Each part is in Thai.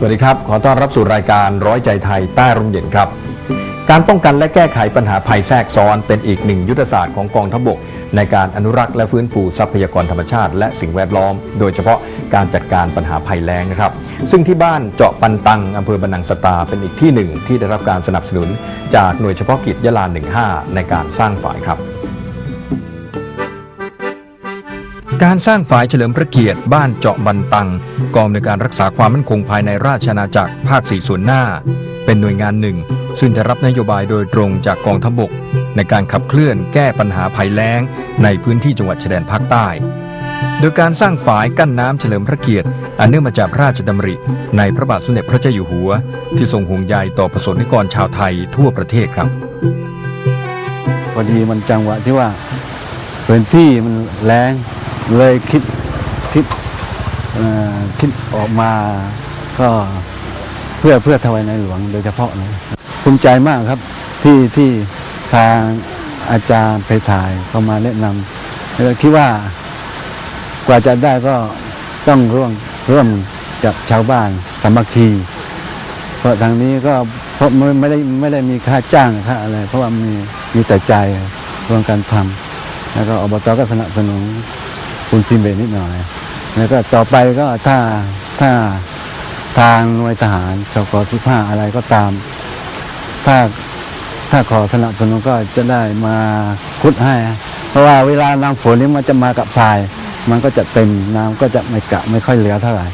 สวัสดีครับ ขอต้อนรับสู่รายการร้อยใจไทยใต้ร่มเย็นครับ การป้องกันและแก้ไขปัญหาภัยแทรกซ้อน เป็นอีกหนึ่งยุทธศาสตร์ของกองทัพบก ในการอนุรักษ์และฟื้นฟูทรัพยากรธรรมชาติ และสิ่งแวดล้อม โดยเฉพาะการจัดการปัญหาภัยแล้งนะครับ ซึ่งที่บ้านเจาะปันตังอำเภอบันนังสตาเป็นอีกที่หนึ่งที่ได้รับการสนับสนุน จากหน่วยเฉพาะกิจยะลา 15 ในการสร้างฝ่ายครับ การสร้างฝ่ายเฉลิมพระเกียรติบ้านเจาะบันตัง กองในการรักษาความมั่นคงภายในราชอาณาจักรภาคสี่ส่วนหน้า เป็นหน่วยงานหนึ่ง ซึ่งได้รับนโยบายโดยตรงจากกองทัพบก ในการขับเคลื่อนแก้ปัญหาภัยแล้ง ในพื้นที่จังหวัดชายแดนภาคใต้ โดยการสร้างฝายกั้นน้ำเฉลิมพระเกียรติ อันเนื่องมาจากพระราชดำริ ในพระบาทสมเด็จพระเจ้าอยู่หัว ที่ทรงห่วงใยต่อประสบนิกรชาวไทยทั่วประเทศครับพอดีมันจังหวะที่ว่าพื้นที่มันแรง เลยคิดคิดออคิดออกมาก็เพื่อเพื่อถวายในหลวงโดยเฉพาะนะภูมิใจมากครับที่ที่ทางอาจารย์ไปถ่ายเข้ามาแนะนำแล้วคิดว่ากว่าจะได้ก็ต้องร่วมร่วมกับชาวบ้านสามัคคีเพราะทางนี้ก็เพราะไม่ไม่ได้ไม่ได้มีค่าจ้างค่าอะไร เพราะว่ามีมีแต่ใจร่วมกันทำแล้วก็อบตก็สนับสนุน คุณซิมเบนิดหน่อย แล้วก็ต่อไปก็ถ้าถ้าทางหน่วยทหารชกสิบห้าอะไรก็ตาม ถ้าถ้าขอสนับสนุนก็จะได้มาคุดให้ เพราะว่าเวลาน้ำฝนนี่มันจะมากับทราย มันก็จะเต็มน้ำก็จะไม่กะไม่ค่อยเหลือเท่าไหร่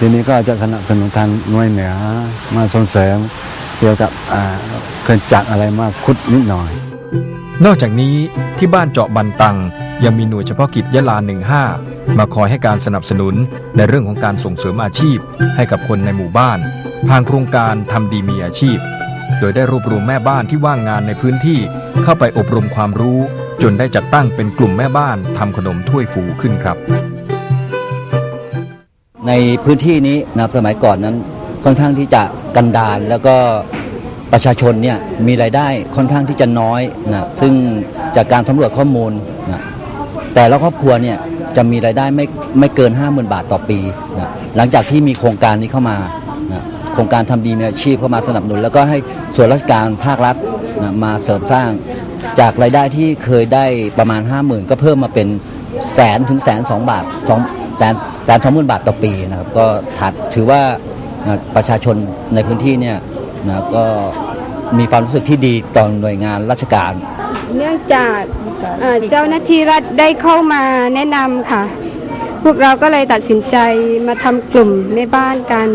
ทีนี้ก็จะสนับสนุนทางหน่วยเหนือมาส่งเสริมเกี่ยวกับเครื่องจักรอะไรมาคุดนิดหน่อย นอกจากนี้ที่บ้านเจาะบันตัง ยังมีหน่วยเฉพาะกิจยะลา 15 มาคอยให้การสนับสนุนในเรื่องของการส่งเสริมอาชีพ ให้กับคนในหมู่บ้านทางโครงการทำดีมีอาชีพ โดยได้รวบรวมแม่บ้านที่ว่างงานในพื้นที่เข้าไปอบรมความรู้ จนได้จัดตั้งเป็นกลุ่มแม่บ้านทำขนมถ้วยฟูขึ้นครับ ในพื้นที่นี้นะครับสมัยก่อนนั้นค่อนข้างที่จะกันดารแล้วก็ประชาชนเนี่ยมีรายได้ค่อนข้างที่จะน้อยนะซึ่งจากการสำรวจข้อมูลนะ แต่ละครอบครัวเนี่ยจะมีรายได้ไม่ไม่เกิน 50,000 บาทต่อปีนะหลังจากที่มีโครงการนี้เข้ามานะโครงการทำดีมีอาชีพเข้ามาสนับสนุน แล้วก็ให้ส่วนราชการภาครัฐนะมาเสริมสร้าง จากรายได้ที่เคยได้ประมาณ 50,000 ก็เพิ่มมาเป็นแสนถึงแสนสองบาทสองแสนแสนสองหมื่นบาทต่อปีนะครับก็ถัดถือว่านะประชาชนในพื้นที่เนี่ยนะก็มีความรู้สึกที่ดีต่อหน่วยงานราชการ เนื่องจากเอ่อเจ้าหน้าที่รัฐได้เข้ามาแนะนำค่ะ พวกเราก็เลยตัดสินใจมาทำกลุ่มแม่บ้านกัน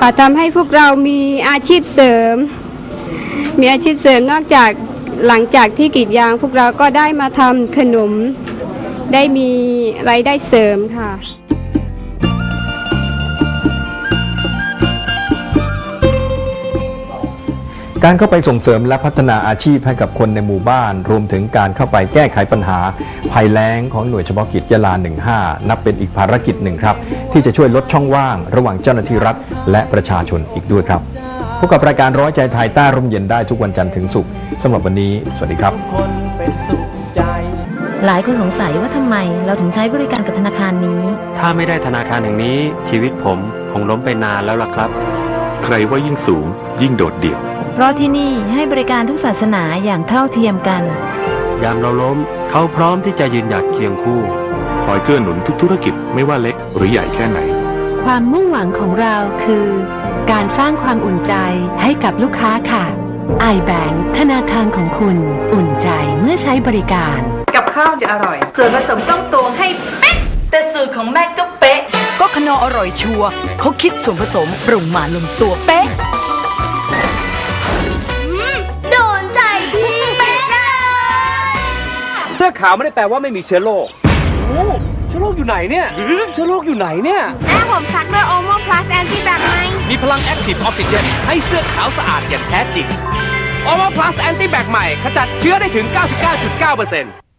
ค่ะทำให้พวกเรามีอาชีพเสริม มีอาชีพเสริมนอกจากหลังจากที่กรีดยาง พวกเราก็ได้มาทำขนม ได้มีรายได้เสริมค่ะ การเข้าไปส่งเสริมและพัฒนาอาชีพให้กับคนในหมู่บ้าน รวมถึงการเข้าไปแก้ไขปัญหา ภัยแล้งของหน่วยเฉพาะกิจยะลา 15 นับเป็นอีกภารกิจหนึ่งครับ ที่จะช่วยลดช่องว่าง ระหว่างเจ้าหน้าที่รัฐ และประชาชนอีกด้วยครับพบกับรายการร้อยใจไทยใต้ร่มเย็นได้ทุกวันจันทร์ถึงศุกร์สำหรับวันนี้ สวัสดีครับคนเป็นสุขใจ หลายคนสงสัยว่าทำไมเราถึงใช้บริการกับธนาคารนี้ ถ้าไม่ได้ธนาคารแห่งนี้ชีวิตผมคงล้มไปนานแล้วล่ะครับ ใครว่ายิ่งสูงยิ่งโดดเดี่ยว เพราะที่นี่ให้บริการทุกศาสนาอย่างเท่าเทียมกัน ยามเราล้ม เขาพร้อมที่จะยืนหยัดเคียงคู่ คอยเกื้อหนุนทุกธุรกิจไม่ว่าเล็กหรือใหญ่แค่ไหน ความมุ่งหวังของเราคือ การสร้างความอุ่นใจให้กับลูกค้าค่ะ iBank ธนาคารของคุณอุ่นใจเมื่อใช้บริการ กับข้าวจะอร่อย ส่วนผสมต้องตวงให้เป๊ะ แต่สูตรของแม่ก็เป๊ะ ก็ขนออร่อยชัวร์เขาคิดส่วนผสมปรุงมาลงตัวเป๊ะ ขาวไม่ได้แปลว่าไม่มีเชื้อโรคโอ้เชื้อโรคอยู่ไหนเนี่ย เชื้อโรคอยู่ไหนเนี่ยแม่ผมซักด้วยโอโมพลัสแอนตี้แบคไงมีพลังแอคทีฟออกซิเจนให้เสื้อขาวสะอาดอย่างแท้จริง o อ m o Plus Anti Bac ใหม่ขจัดเชื้อได้ถึง 99.9%